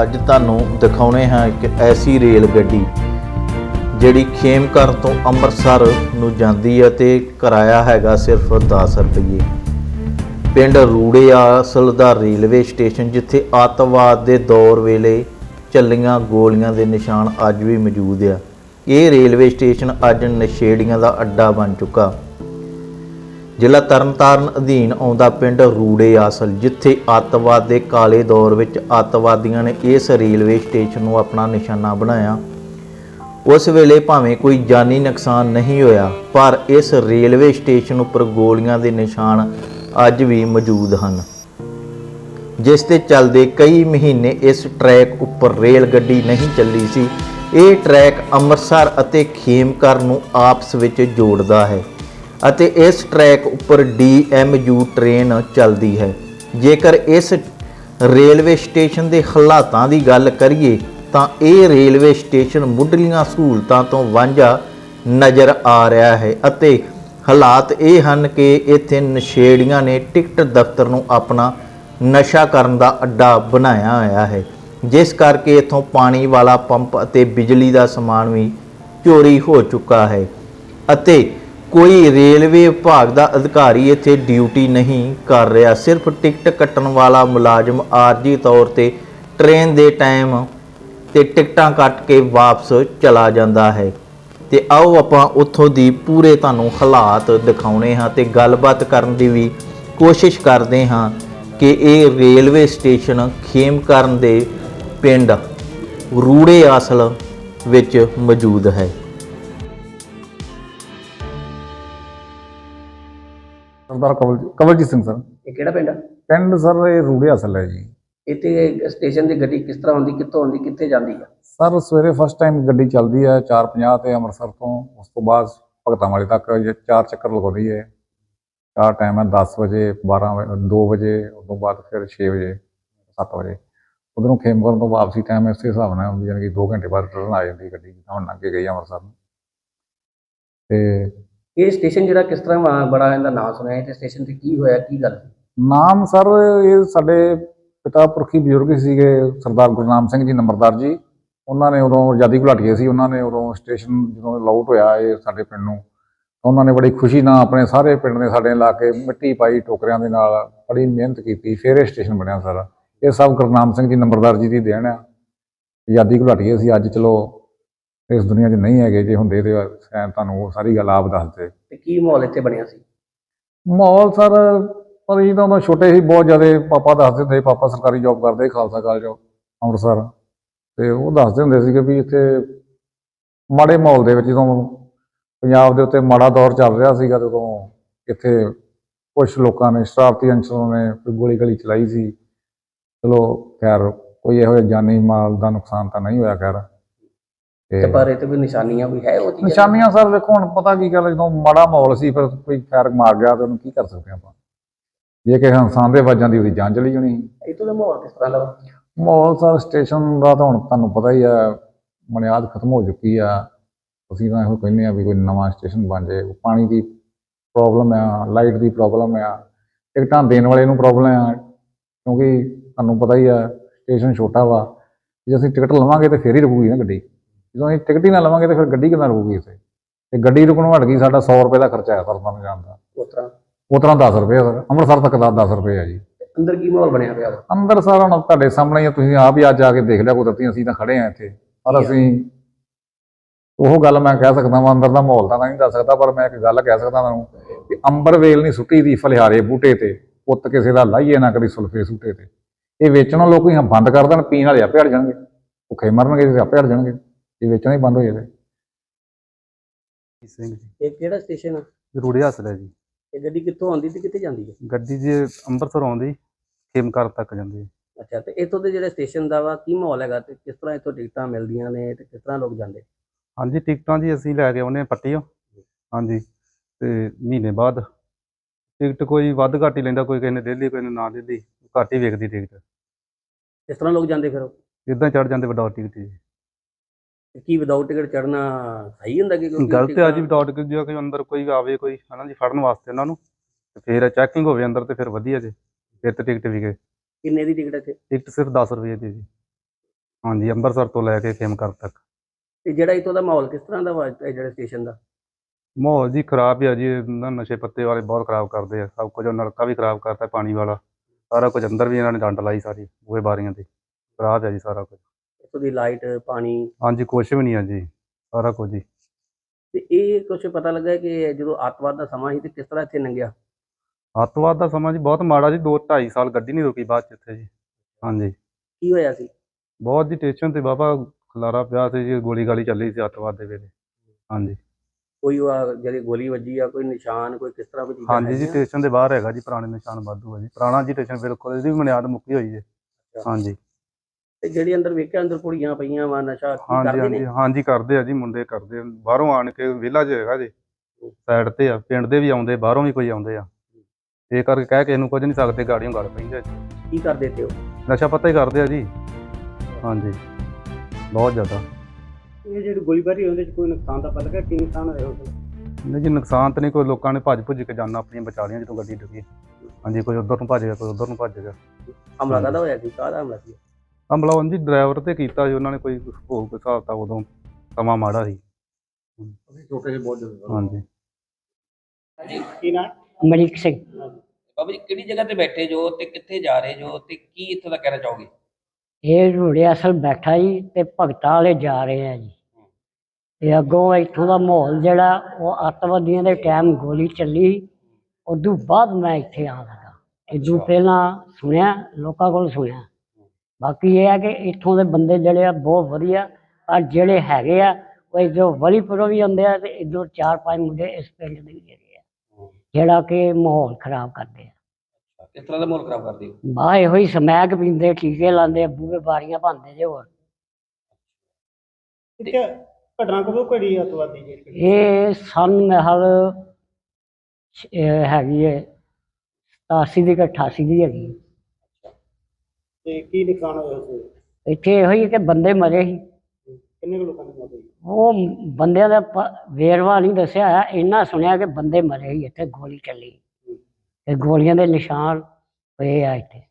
ਅੱਜ ਤੁਹਾਨੂੰ ਦਿਖਾਉਣੇ ਹਾਂ ਇੱਕ ਐਸੀ ਰੇਲ ਗੱਡੀ, ਜਿਹੜੀ ਖੇਮਕਰ ਤੋਂ ਅੰਮ੍ਰਿਤਸਰ ਨੂੰ ਜਾਂਦੀ ਹੈ ਤੇ ਕਿਰਾਇਆ ਹੈਗਾ ਸਿਰਫ 10 ਰੁਪਏ ਪਿੰਡ ਰੂੜੇਆ ਅਸਲ ਦਾ ਰੇਲਵੇ ਸਟੇਸ਼ਨ, ਜਿੱਥੇ ਅੱਤਵਾਦ ਦੇ ਦੌਰ ਵੇਲੇ ਚੱਲੀਆਂ ਗੋਲੀਆਂ ਦੇ ਨਿਸ਼ਾਨ ਅੱਜ ਵੀ ਮੌਜੂਦ ਆ। ਇਹ ਰੇਲਵੇ ਸਟੇਸ਼ਨ ਅੱਜ ਨਸ਼ੇੜੀਆਂ ਦਾ ਅੱਡਾ ਬਣ ਚੁੱਕਾ। ਜ਼ਿਲ੍ਹਾ ਤਰਨਤਾਰਨ ਅਧੀਨ ਆਉਂਦਾ ਪਿੰਡ ਰੂੜੇ ਆਸਲ, ਜਿੱਥੇ ਅੱਤਵਾਦ ਦੇ ਕਾਲੇ ਦੌਰ ਵਿੱਚ ਅੱਤਵਾਦੀਆਂ ਨੇ ਇਸ ਰੇਲਵੇ ਸਟੇਸ਼ਨ ਨੂੰ ਆਪਣਾ ਨਿਸ਼ਾਨਾ ਬਣਾਇਆ। ਉਸ ਵੇਲੇ ਭਾਵੇਂ ਕੋਈ ਜਾਨੀ ਨੁਕਸਾਨ ਨਹੀਂ ਹੋਇਆ, ਪਰ ਇਸ ਰੇਲਵੇ ਸਟੇਸ਼ਨ ਉੱਪਰ ਗੋਲੀਆਂ ਦੇ ਨਿਸ਼ਾਨ ਅੱਜ ਵੀ ਮੌਜੂਦ ਹਨ। ਜਿਸ ਤੇ ਚੱਲਦੇ ਕਈ ਮਹੀਨੇ ਇਸ ਟਰੈਕ ਉੱਪਰ ਰੇਲ ਗੱਡੀ ਨਹੀਂ ਚੱਲੀ ਸੀ, ਇਹ ਟਰੈਕ ਅੰਮ੍ਰਿਤਸਰ ਅਤੇ ਖੇਮਕਰ ਨੂੰ ਆਪਸ ਵਿੱਚ ਜੋੜਦਾ ਹੈ। ਅਤੇ ਇਸ ਟਰੈਕ ਉੱਪਰ ਡੀਐਮਯੂ ਟ੍ਰੇਨ ਚੱਲਦੀ ਹੈ। ਜੇਕਰ ਇਸ ਰੇਲਵੇ ਸਟੇਸ਼ਨ ਦੇ ਹਾਲਾਤਾਂ ਦੀ ਗੱਲ ਕਰੀਏ, ਤਾਂ ਇਹ ਰੇਲਵੇ ਸਟੇਸ਼ਨ ਮੁੱਢਲੀਆਂ ਸਹੂਲਤਾਂ ਤੋਂ ਵਾਂਝਾ ਨਜ਼ਰ ਆ ਰਿਹਾ ਹੈ ਅਤੇ ਹਾਲਾਤ ਇਹ ਹਨ ਕਿ ਇੱਥੇ ਨਸ਼ੇੜੀਆਂ ਨੇ ਟਿਕਟ ਦਫ਼ਤਰ ਨੂੰ ਆਪਣਾ ਨਸ਼ਾ ਕਰਨ ਦਾ ਅੱਡਾ ਬਣਾਇਆ ਹੋਇਆ ਹੈ, ਜਿਸ ਕਰਕੇ ਇਥੋਂ ਪਾਣੀ ਵਾਲਾ ਪੰਪ ਅਤੇ ਬਿਜਲੀ ਦਾ ਸਮਾਨ ਵੀ ਚੋਰੀ ਹੋ ਚੁੱਕਾ ਹੈ ਅਤੇ ਕੋਈ ਰੇਲਵੇ ਵਿਭਾਗ ਦਾ ਅਧਿਕਾਰੀ ਇੱਥੇ ਡਿਊਟੀ ਨਹੀਂ ਕਰ ਰਿਹਾ। ਸਿਰਫ ਟਿਕਟ ਕੱਟਣ ਵਾਲਾ ਮੁਲਾਜ਼ਮ ਆਰਜੀ ਤੌਰ ਤੇ ਟ੍ਰੇਨ ਦੇ ਟਾਈਮ ਤੇ ਟਿਕਟਾਂ ਕੱਟ ਕੇ ਵਾਪਸ ਚਲਾ ਜਾਂਦਾ ਹੈ। ਤੇ ਆਓ ਆਪਾਂ ਉੱਥੋਂ ਦੀ ਪੂਰੇ ਤੁਹਾਨੂੰ ਹਾਲਾਤ ਦਿਖਾਉਣੇ ਹਾਂ ਤੇ ਗੱਲਬਾਤ ਕਰਨ ਦੀ ਵੀ ਕੋਸ਼ਿਸ਼ ਕਰਦੇ ਹਾਂ ਕਿ ਇਹ ਰੇਲਵੇ ਸਟੇਸ਼ਨ ਖੇਮਕਰਨ ਦੇ ਪਿੰਡ ਰੂੜੇ ਆਸਲ ਵਿੱਚ ਮੌਜੂਦ ਹੈ। ਸਰਦਾਰ ਕਵਲ ਕਵਲਜੀਤ ਸਿੰਘ ਸਰ। ਇਹ ਕਿਹੜਾ ਪਿੰਡ ਆ? ਪਿੰਡ ਸਰ ਇਹ ਰੂੜੇ ਅਸਲ ਹੈ ਜੀ। ਇੱਥੇ ਸਟੇਸ਼ਨ ਦੀ ਗੱਡੀ ਕਿਸ ਤਰ੍ਹਾਂ ਆਉਂਦੀ ਕਿੱਥੋਂ ਆਉਂਦੀ ਕਿੱਥੇ ਜਾਂਦੀ ਆ? ਸਰ ਸਵੇਰੇ ਫਸਟ ਟਾਈਮ ਗੱਡੀ ਚੱਲਦੀ ਹੈ 4:50 ਤੇ ਅੰਮ੍ਰਿਤਸਰ ਤੋਂ। ਉਸ ਤੋਂ ਬਾਅਦ ਭਗਤਾਂ ਵਾਲੇ ਤੱਕ ਇਹ ਚਾਰ ਚੱਕਰ ਲਗਾਉਂਦੀ ਹੈ। ਚਾਰ ਟਾਈਮ ਹੈ 10 ਵਜੇ 12 ਵਜੇ 2 ਵਜੇ ਉਸ ਤੋਂ ਬਾਅਦ ਫਿਰ 6 ਵਜੇ 7 ਵਜੇ। ਉਧਰੋਂ ਖੇਮਕਰਨ ਤੋਂ ਵਾਪਸੀ ਟਾਈਮ ਇਸੇ ਹਿਸਾਬ ਨਾਲ ਹੁੰਦੀ ਯਾਨੀ ਕਿ 2 ਘੰਟੇ ਬਾਅਦ ਰਿਟਰਨ ਆ ਜਾਂਦੀ ਗੱਡੀ ਜਿੱਦਾਂ ਹੁਣ ਲੰਘ ਕੇ ਗਈ ਅੰਮ੍ਰਿਤਸਰ ਨੂੰ। ਤੇ ਇਹ ਸਟੇਸ਼ਨ ਜਿਹੜਾ ਕਿਸ ਤਰ੍ਹਾਂ ਵਾ- ਬੜਾ ਇਹਦਾ ਨਾਮ ਸੁਣਿਆ ਤੇ ਸਟੇਸ਼ਨ ਤੇ ਕੀ ਹੋਇਆ, ਕੀ ਗੱਲ ਨਾਮ ਸਰ, ਇਹ ਸਾਡੇ ਪਿਤਾ ਪੁਰਖੀ ਬਜ਼ੁਰਗ ਸੀਗੇ, ਸਰਦਾਰ ਗੁਰਨਾਮ ਸਿੰਘ ਜੀ, ਨੰਬਰਦਾਰ ਜੀ। ਉਹਨਾਂ ਨੇ ਉਦੋਂ ਆਜ਼ਾਦੀ ਘੁਲਾਟੀਏ ਸੀ, ਉਹਨਾਂ ਨੇ ਉਦੋਂ ਸਟੇਸ਼ਨ ਜਦੋਂ ਲਾਊਟ ਹੋਇਆ ਇਹ ਸਾਡੇ ਪਿੰਡ ਨੂੰ, ਤਾਂ ਉਹਨਾਂ ਨੇ ਬੜੀ ਖੁਸ਼ੀ ਨਾਲ ਆਪਣੇ ਸਾਰੇ ਪਿੰਡ ਦੇ ਸਾਡੇ ਲਾ ਕੇ ਮਿੱਟੀ ਪਾਈ ਟੋਕਰਿਆਂ ਦੇ ਨਾਲ, ਬੜੀ ਮਿਹਨਤ ਕੀਤੀ, ਫਿਰ ਇਹ ਸਟੇਸ਼ਨ ਬਣਿਆ ਸਾਰਾ। ਇਹ ਸਭ ਗੁਰਨਾਮ ਸਿੰਘ ਜੀ, ਨੰਬਰਦਾਰ ਜੀ ਦੀ ਦੇਣ ਆ। ਆਜ਼ਾਦੀ ਘੁਲਾਟੀਏ ਸੀ, ਅੱਜ ਚਲੋ ਇਸ ਦੁਨੀਆ 'ਚ ਨਹੀਂ ਹੈਗੇ ਜੇ ਹੁੰਦੇ ਤੇ ਸ਼ਾਇਦ ਤੁਹਾਨੂੰ ਉਹ ਸਾਰੀ ਗੱਲ ਆਪ ਦੱਸਦੇ ਤੇ ਕੀ ਮਾਹੌਲ ਇੱਥੇ ਬਣਿਆ ਸੀ? ਮਾਹੌਲ ਸਰ ਪਰ ਤਾਂ ਉਦੋਂ ਛੋਟੇ ਸੀ ਬਹੁਤ ਜ਼ਿਆਦਾ ਪਾਪਾ ਦੱਸਦੇ ਹੁੰਦੇ ਪਾਪਾ ਸਰਕਾਰੀ ਜੌਬ ਕਰਦੇ ਖਾਲਸਾ ਕਾਲਜ ਅੰਮ੍ਰਿਤਸਰ। ਤੇ ਉਹ ਦੱਸਦੇ ਹੁੰਦੇ ਸੀਗੇ ਵੀ ਇੱਥੇ ਮਾੜੇ ਮਾਹੌਲ ਦੇ ਵਿੱਚ ਜਦੋਂ ਪੰਜਾਬ ਦੇ ਉੱਤੇ ਮਾੜਾ ਦੌਰ ਚੱਲ ਰਿਹਾ ਸੀਗਾ ਉਦੋਂ ਇੱਥੇ ਕੁਝ ਲੋਕਾਂ ਨੇ ਸ਼ਰਾਰਤੀ ਅੰਸਰਾਂ ਨੇ ਕੋਈ ਗੋਲੀ ਗਲੀ ਚਲਾਈ ਸੀ। ਚਲੋ ਖੈਰ ਕੋਈ ਇਹੋ ਜਿਹਾ ਜਾਨੀ ਮਾਲ ਦਾ ਨੁਕਸਾਨ ਤਾਂ ਨਹੀਂ ਹੋਇਆ ਖੈਰ। ਤੇ ਪਰ ਇਹ ਤੇ ਕੋਈ ਨਿਸ਼ਾਨੀਆਂ ਵੀ ਹੈ ਉਹ ਚੀਜ਼ਾਂ ਨਿਸ਼ਾਨੀਆਂ ਸਰ ਵੇਖੋ ਹੁਣ ਪਤਾ ਕੀ ਗੱਲ ਜਦੋਂ ਮਾੜਾ ਮਾਹੌਲ ਸੀ ਫਿਰ ਕੋਈ ਫੈਰ ਮਾਰ ਗਿਆ ਤੇ ਉਹਨੂੰ ਕੀ ਕਰ ਸਕਦੇ ਆਪਾਂ? ਜੇ ਕਿਸੇ ਇਨਸਾਨ ਦੇ ਵੱਜਾਂ ਦੀ ਉਹਦੀ ਜਾਨ ਚਲੀ ਜਾਣੀ ਸੀ। ਇੱਥੋਂ ਦਾ ਮਾਹੌਲ ਕਿਸ ਤਰ੍ਹਾਂ ਦਾ ਵਾ? ਮਾਹੌਲ ਸਰ ਸਟੇਸ਼ਨ ਦਾ ਤਾਂ ਹੁਣ ਤੁਹਾਨੂੰ ਪਤਾ ਹੀ ਆ ਬੁਨਿਆਦ ਖਤਮ ਹੋ ਚੁੱਕੀ ਆ। ਅਸੀਂ ਤਾਂ ਇਹੋ ਕਹਿੰਦੇ ਆ ਵੀ ਕੋਈ ਨਵਾਂ ਸਟੇਸ਼ਨ ਬਣ ਜਾਏ। ਪਾਣੀ ਦੀ ਪ੍ਰੋਬਲਮ ਆ ਲਾਈਟ ਦੀ ਪ੍ਰੋਬਲਮ ਆ ਟਿਕਟਾਂ ਦੇਣ ਵਾਲੇ ਨੂੰ ਪ੍ਰੋਬਲਮ ਆ। ਕਿਉਂਕਿ ਤੁਹਾਨੂੰ ਪਤਾ ਹੀ ਆ ਸਟੇਸ਼ਨ ਛੋਟਾ ਵਾ। ਜੇ ਅਸੀਂ ਟਿਕਟ ਲਵਾਂਗੇ ਤੇ ਫੇਰ ਹੀ ਰੁਕੂਗੀ ਨਾ ਗੱਡੀ। ਜਦੋਂ ਅਸੀਂ ਟਿਕਟ ਹੀ ਨਾ ਲਵਾਂਗੇ ਤੇ ਫਿਰ ਗੱਡੀ ਕਿੱਦਾਂ ਰੁਕੂਗੀ ਇੱਥੇ? ਤੇ ਗੱਡੀ ਰੁਕਣ ਹਟ ਗਈ ਸਾਡਾ 100 ਰੁਪਏ ਦਾ ਖਰਚਾ ਆਇਆ ਸਰਦਾਂ ਨੂੰ ਜਾਣ ਦਾ। ਉਹ ਤਰ੍ਹਾਂ 10 ਰੁਪਏ ਸਰ ਅੰਮ੍ਰਿਤਸਰ ਤੱਕ ਦਾ 10 ਰੁਪਏ ਆ ਜੀ। ਅੰਦਰ ਕੀ ਮਾਹੌਲ ਬਣਿਆ ਪਿਆ? ਅੰਦਰ ਸਾਰਾ ਹੁਣ ਤੁਹਾਡੇ ਸਾਹਮਣੇ ਹੀ ਆ, ਤੁਸੀਂ ਆਪ ਹੀ ਅੱਜ ਆ ਕੇ ਦੇਖ ਲਿਆ ਕੁਦਰਤੀ ਅਸੀਂ ਤਾਂ ਖੜੇ ਆ ਇੱਥੇ। ਪਰ ਅਸੀਂ ਉਹ ਗੱਲ ਮੈਂ ਕਹਿ ਸਕਦਾ ਵਾਂ ਅੰਦਰ ਦਾ ਮਾਹੌਲ ਤਾਂ ਨਹੀਂ ਦੱਸ ਸਕਦਾ ਪਰ ਮੈਂ ਇੱਕ ਗੱਲ ਕਹਿ ਸਕਦਾ ਤੁਹਾਨੂੰ ਕਿ ਅੰਬਰ ਵੇਲ ਨਹੀਂ ਸੁੱਟੀ ਦੀ ਫਲਿਹਾਰੇ ਬੂਟੇ ਤੇ ਪੁੱਤ ਕਿਸੇ ਦਾ ਲਾਈਏ ਨਾ ਕਦੀ ਸੁਲਫੇ ਸੁੱਟੇ ਤੇ। ਇਹ ਵੇਚਣੋਂ ਲੋਕ ਹੀ ਬੰਦ ਕਰ ਦੇਣ ਪੀਣ ਵਾਲੇ ਆਪੇ ਹਟ ਜਾਣਗੇ। ਭੁੱਖੇ ਮਰਨਗੇ ਤੇ ਆਪੇ ਹਟ ਜਾਣਗੇ। ਇਹ ਵੇਚਣਾ ਹੀ ਬੰਦ ਹੋ ਜਾਵੇ। ਸਿੰਘ ਜੀ। ਇਹ ਕਿਹੜਾ ਸਟੇਸ਼ਨ ਆ? ਜ਼ਰੂਰੀ ਹਾਸਲ ਹੈ ਜੀ। ਇਹ ਗੱਡੀ ਕਿੱਥੋਂ ਆਉਂਦੀ ਤੇ ਕਿੱਥੇ ਜਾਂਦੀ ਹੈ? ਗੱਡੀ ਜੇ ਅੰਮ੍ਰਿਤਸਰ ਆਉਂਦੀ ਖੇਮਕਰ ਤੱਕ ਜਾਂਦੀ ਹੈ। ਅੱਛਾ ਤੇ ਇੱਥੋਂ ਦੇ ਜਿਹੜੇ ਸਟੇਸ਼ਨ ਦਾ ਵਾ ਕੀ ਮਾਹੌਲ ਹੈਗਾ ਤੇ ਕਿਸ ਤਰ੍ਹਾਂ ਇੱਥੋਂ ਟਿਕਟਾਂ ਮਿਲਦੀਆਂ ਨੇ ਤੇ ਕਿਸ ਤਰ੍ਹਾਂ ਲੋਕ ਜਾਂਦੇ? ਹਾਂਜੀ ਟਿਕਟਾਂ ਜੀ ਅਸੀਂ ਲੈ ਕੇ ਆਉਂਦੇ ਹਾਂ ਪੱਟੀਓ ਹਾਂਜੀ ਤੇ ਮਹੀਨੇ ਬਾਅਦ। ਟਿਕਟ ਕੋਈ ਵੱਧ ਘੱਟ ਹੀ ਲੈਂਦਾ ਕੋਈ ਕਹਿੰਦੇ ਡੇਲੀ ਕੋਈ ਨਾ ਡੇਲੀ ਘੱਟ ਹੀ ਵੇਖਦੀ ਟਿਕਟ। ਕਿਸ ਤਰ੍ਹਾਂ ਲੋਕ ਜਾਂਦੇ ਫਿਰ ਇਦਾਂ ਚੜ ਜਾਂਦੇ ਵਿਦਆਊਟ ਟਿਕਟ ਜੀ। ਕੀ ਵਿਦਆਊਟ ਟਿਕਟ ਚੜਨਾ ਸਹੀ ਹੁੰਦਾ ਕਿ ਕਿਉਂਕਿ ਗਲਤ ਹੈ ਜੀ ਵਿਦਆਊਟ ਟਿਕਟ ਜੇ ਕੋਈ ਅੰਦਰ ਕੋਈ ਆਵੇ ਕੋਈ ਹਨਾ ਜੀ ਫੜਨ ਵਾਸਤੇ ਉਹਨਾਂ ਨੂੰ ਤੇ ਫਿਰ ਚੈਕਿੰਗ ਹੋਵੇ ਅੰਦਰ ਤੇ ਫਿਰ ਵਧੀਆ ਜੇ ਫਿਰ ਤੇ ਟਿਕਟ ਵੀ ਗਏ। ਕਿੰਨੇ ਦੀ ਟਿਕਟ ਇੱਥੇ? ਟਿਕਟ ਸਿਰਫ 10 ਰੁਪਏ ਦੀ ਜੀ। ਹਾਂਜੀ ਅੰਮ੍ਰਿਤਸਰ ਤੋਂ ਲੈ ਕੇ ਖੇਮਕਰ ਤੱਕ। ਤੇ ਜਿਹੜਾ ਇੱਥੋਂ ਦਾ ਮਾਹੌਲ ਕਿਸ ਤਰ੍ਹਾਂ ਦਾ ਵਾ ਜਿਹੜੇ ਸਟੇਸ਼ਨ ਦਾ? ਮਾਹੌਲ ਜੀ ਖਰਾਬ ਹੀ ਜੀ ਇਹਨਾਂ ਨਸ਼ੇ ਪੱਤੇ ਵਾਲੇ ਬਹੁਤ ਖਰਾਬ ਕਰਦੇ ਆ ਸਭ ਕੁਝ ਨਲਕਾ ਵੀ ਖਰਾਬ ਕਰਤਾ ਪਾਣੀ ਵਾਲਾ ਸਾਰਾ ਕੁਝ ਅੰਦਰ ਵੀ ਇਹਨਾਂ ਨੇ ਡੰਡ ਲਾਈ ਸਾਰੀ ਬੂਹੇ ਬਾਰੀਆਂ ਤੇ ਖਰਾਬ ਹੈ ਜੀ ਸਾਰਾ ਕੁਝ। ਇੱਥੋਂ ਦੀ ਲਾਈਟ ਪਾਣੀ? ਹਾਂਜੀ ਕੁਛ ਵੀ ਨਹੀਂ ਆ ਜੀ ਸਾਰਾ ਕੁਝ ਜੀ। ਤੇ ਇਹ ਕੁਝ ਪਤਾ ਲੱਗਾ ਕਿ ਜਦੋਂ ਅੱਤਵਾਦ ਦਾ ਸਮਾਂ ਸੀ ਤੇ ਕਿਸ ਤਰ੍ਹਾਂ ਇੱਥੇ ਲੰਘਿਆ? ਅੱਤਵਾਦ ਦਾ ਸਮਾਂ ਜੀ ਬਹੁਤ ਮਾੜਾ ਜੀ 2 2.5 ਸਾਲ ਗੱਡੀ ਨਹੀਂ ਰੁਕੀ ਬਾਅਦ ਚ ਇੱਥੇ ਜੀ। ਹਾਂਜੀ। ਕੀ ਹੋਇਆ ਸੀ? ਬਹੁਤ ਜੀ ਸਟੇਸ਼ਨ ਤੇ ਬਾਬਾ ਖਲਾਰਾ ਪਿਆ ਸੀ ਜੀ ਗੋਲੀ ਗਾਲੀ ਚੱਲੀ ਸੀ ਅੱਤਵਾਦ ਦੇ ਵੇਲੇ। ਹਾਂਜੀ। ਕੋਈ ਉਹ ਆ ਜਿਹੜੀ ਗੋਲੀ ਵੱਜੀ ਆ ਕੋਈ ਨਿਸ਼ਾਨ ਕੋਈ ਕਿਸ ਤਰ੍ਹਾਂ ਕੋਈ ਚੀਜ਼ਾਂ ਹਾਂਜੀ ਜੀ? ਸਟੇਸ਼ਨ ਦੇ ਬਾਹਰ ਹੈਗਾ ਜੀ ਪੁਰਾਣੇ ਨਿਸ਼ਾਨ ਵਾਧੂ ਹੈ ਜੀ। ਪੁਰਾਣਾ ਜੀ ਸਟੇਸ਼ਨ ਬਿਲਕੁਲ ਇਹਦੀ ਵੀ ਬੁਨਿਆਦ ਮੁੱਕੀ ਹੋਈ ਹੈ ਹਾਂਜੀ। ਤੇ ਜਿਹੜੀ ਅੰਦਰ ਵੇਖਿਆ ਅੰਦਰ ਕੁੜੀਆਂ ਪਈਆਂ ਵਾ ਨਸ਼ਾ ਕੀ ਹਾਂਜੀ ਕਰਦੇ ਹਾਂਜੀ ਨੇ? ਹਾਂਜੀ ਕਰਦੇ ਆ ਜੀ ਮੁੰਡੇ ਕਰਦੇ ਆ। ਬਾਹਰੋਂ ਆਣ ਕੇ ਵਿਲਾ 'ਚ ਹੈਗਾ ਜੀ। ਸਾਈਡ ਤੇ ਆ ਪਿੰਡ ਦੇ ਵੀ ਆਉਂਦੇ ਬਾਹਰੋਂ ਵੀ ਕੋਈ ਆਉਂਦੇ ਆ। ਇਹ ਕਰਕੇ ਕਹਿ ਕੇ ਇਹਨੂੰ ਕੁਝ ਨਹੀਂ ਸਕਦੇ ਗਾੜੀਆਂ ਗੜ ਪੈਂਦੇ ਆ ਜੀ। ਕੀ ਕਰਦੇ ਤੇ ਉਹ? ਨਸ਼ਾ ਪੱਤਾ ਹੀ ਕਰਦੇ ਆ ਜੀ। ਹਾਂਜੀ। ਬਹੁਤ ਜ਼ਿਆਦਾ। ਇਹ ਜਿਹੜੀ ਗੋਲੀਬਾਰੀ ਉਹਦੇ ਚ ਕੋਈ ਨੁਕਸਾਨ ਤਾਂ ਪਤਾ ਲੱਗਾ ਕੀ ਨੁਕਸਾਨ ਹੋਇਆ ਨਹੀਂ ਜੀ ਨੁਕਸਾਨ ਤਾਂ ਨਹੀਂ ਕੋਈ ਲੋਕਾਂ ਨੇ ਭੱਜ ਭੁੱਜ ਕੇ ਜਾਨਾਂ ਆਪਣੀਆਂ ਬਚਾ ਲਈਆਂ ਜਦੋਂ ਗੱਡੀ ਡੁੱਗੀ ਹਾਂਜੀ ਕੋਈ ਉਧਰ ਨੂੰ ਭੱਜ ਗਿਆ ਕੋਈ ਉਧਰ ਨੂੰ ਭੱਜ ਗਿਆ। ਹਮਲਾ ਕਾਹਦਾ ਹੋਇਆ ਸੀ ਕਾਹਦਾ ਹਮਲਾ ਸੀ? ਹਮਲਾ ਉਹਨਾਂ ਡਰਾਈਵਰ ਤੇ ਕੀਤਾ ਜੀ ਉਹਨਾਂ ਨੇ ਕੋਈ ਹੋ ਕੋਈ ਹਿਸਾਬ ਤਾਂ ਉਦੋਂ ਸਮਾਂ ਮਾੜਾ ਸੀ। ਛੋਟੇ ਜਿਹੇ ਬਹੁਤ ਜ਼ਿਆਦਾ ਹਾਂਜੀ। ਜੀ ਕੀ ਨਾ? ਅਮਰੀਕ ਸਿੰਘ। ਬਾਬਾ ਜੀ ਕਿਹੜੀ ਜਗ੍ਹਾ ਤੇ ਬੈਠੇ ਜੋ ਤੇ ਕਿੱਥੇ ਜਾ ਰਹੇ ਜੋ ਤੇ ਕੀ ਇੱਥੋਂ ਦਾ ਕਹਿਣਾ ਚਾਹੋਗੇ? ਇਹ ਰੋੜੇ ਅਸਲ ਬੈਠਾ ਜੀ ਤੇ ਭਗਤਾਂ ਵਾਲੇ ਜਾ ਰਹੇ ਆ ਜੀ। ਤੇ ਅੱਗੋਂ ਇੱਥੋਂ ਦਾ ਮਾਹੌਲ ਜਿਹੜਾ ਉਹ ਅੱਤਵਾਦੀਆਂ ਦੇ ਟਾਈਮ ਗੋਲੀ ਚੱਲੀ। ਉਦੋਂ ਬਾਅਦ ਮੈਂ ਇੱਥੇ ਆ ਲਗਾ। ਇਦੋਂ ਪਹਿਲਾਂ ਸੁਣਿਆ ਲੋਕਾਂ ਕੋਲ ਸੁਣਿਆ। ਬਾਕੀ ਇਹ ਹੈ ਕਿ ਇੱਥੋਂ ਦੇ ਬੰਦੇ ਜਿਹੜੇ ਆ ਬਹੁਤ ਵਧੀਆ। ਆ ਜਿਹੜੇ ਹੈਗੇ ਆ ਉਹ ਇੱਧਰੋਂ ਵਲੀਪੁਰੋਂ ਵੀ ਆਉਂਦੇ ਆ ਤੇ ਇੱਧਰੋਂ ਚਾਰ ਪੰਜ ਮੁੰਡੇ ਇਸ ਪਿੰਡ ਦੇ ਵੀ ਹੈਗੇ ਆ ਜਿਹੜਾ ਕਿ ਮਾਹੌਲ ਖਰਾਬ ਕਰਦੇ ਆ। ਕਿਸ ਤਰ੍ਹਾਂ ਦਾ ਮਾਹੌਲ ਖਰਾਬ ਕਰਦੇ ਹੋ? ਬਾ ਇਹੋ ਹੀ ਸਮੈਕ ਪੀਂਦੇ ਟੀਕੇ ਲਾਉਂਦੇ ਆ, ਬੂਹੇ ਬਾਰੀਆਂ ਭੰਦੇ ਜੇ ਹੋਰ। ਘਟਨਾ ਕਦੋਂ ਘੜੀ ਅਤਵਾਦੀ ਜੀ ਇਹ ਸਨ ਮਹਿਲ ਹੈਗੀ ਹੈ 87 ਦੀ ਕਿ 88 ਦੀ ਹੈਗੀ ਹੈ। ਤੇ ਕੀ ਨੁਕਸਾਨ ਹੋਇਆ ਉਸ ਵੇਲੇ? ਇੱਥੇ ਇਹੋ ਹੀ ਕਿ ਬੰਦੇ ਮਰੇ ਸੀ। ਕਿੰਨੇ ਕੁ ਲੋਕਾਂ ਦੀ ਮੌਤ ਹੋਈ? ਉਹ ਬੰਦਿਆਂ ਦਾ ਪ- ਵੇਰਵਾ ਨਹੀਂ ਦੱਸਿਆ ਹੈ ਇੰਨਾ ਸੁਣਿਆ ਕਿ ਬੰਦੇ ਮਰੇ ਸੀ ਇੱਥੇ ਗੋਲੀ ਚੱਲੀ। ਤੇ ਗੋਲੀਆਂ ਦੇ ਨਿਸ਼ਾਨ ਪਏ ਆ ਇੱਥੇ।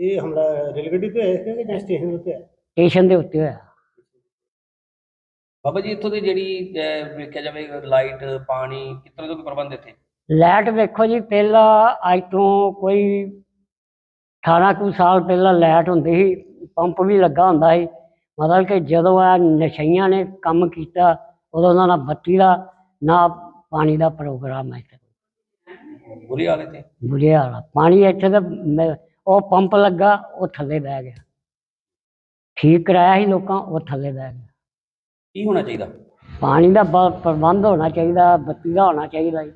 ਇਹ ਹਮਲਾ ਰੇਲ ਗੱਡੀ ਤੇ ਹੋਇਆ ਸੀ ਜਾਂ ਸਟੇਸ਼ਨ ਉੱਤੇ ਹੋਇਆ? ਸਟੇਸ਼ਨ ਦੇ ਉੱਤੇ ਹੋਇਆ। ਬਾਬਾ ਜੀ ਇੱਥੋਂ ਦੀ ਜਿਹੜੀ ਅਹ, ਵੇਖਿਆ ਜਾਵੇ ਲਾਈਟ ਪਾਣੀ ਤਰ੍ਹਾਂ ਦਾ ਕੋਈ ਪ੍ਰਬੰਧ ਇੱਥੇ? ਲਾਈਟ ਵੇਖੋ ਜੀ ਪਹਿਲਾਂ ਅੱਜ ਤੋਂ ਕੋਈ 18 ਕੁ ਸਾਲ ਪਹਿਲਾਂ ਲਾਈਟ ਹੁੰਦੀ ਸੀ ਪੰਪ ਵੀ ਲੱਗਾ ਹੁੰਦਾ ਸੀ। ਮਤਲਬ ਕਿ ਜਦੋਂ ਆ ਨਸ਼ਈਆਂ ਨੇ ਕੰਮ ਕੀਤਾ ਉਦੋਂ ਉਹਨਾਂ ਨਾਲ ਬੱਤੀ ਦਾ ਨਾ ਪਾਣੀ ਦਾ ਪ੍ਰੋਗਰਾਮ ਹੈ ਬੁਰੀ ਹਾਲ ਇੱਥੇ ਬੁਰੇ ਹਾਲ ਆ। ਪਾਣੀ ਇੱਥੇ ਤਾਂ ਮੈਂ- ਉਹ ਪੰਪ ਲੱਗਾ ਉਹ ਥੱਲੇ ਬਹਿ ਗਿਆ। ਠੀਕ ਕਰਾਇਆ ਸੀ ਲੋਕਾਂ ਉਹ ਥੱਲੇ ਬਹਿ ਗਿਆ। ਕੀ ਹੋਣਾ ਚਾਹੀਦਾ? ਪਾਣੀ ਦਾ ਬ- ਪ੍ਰਬੰਧ ਹੋਣਾ ਚਾਹੀਦਾ ਬੱਤੀ ਦਾ ਹੋਣਾ ਚਾਹੀਦਾ ਜੀ।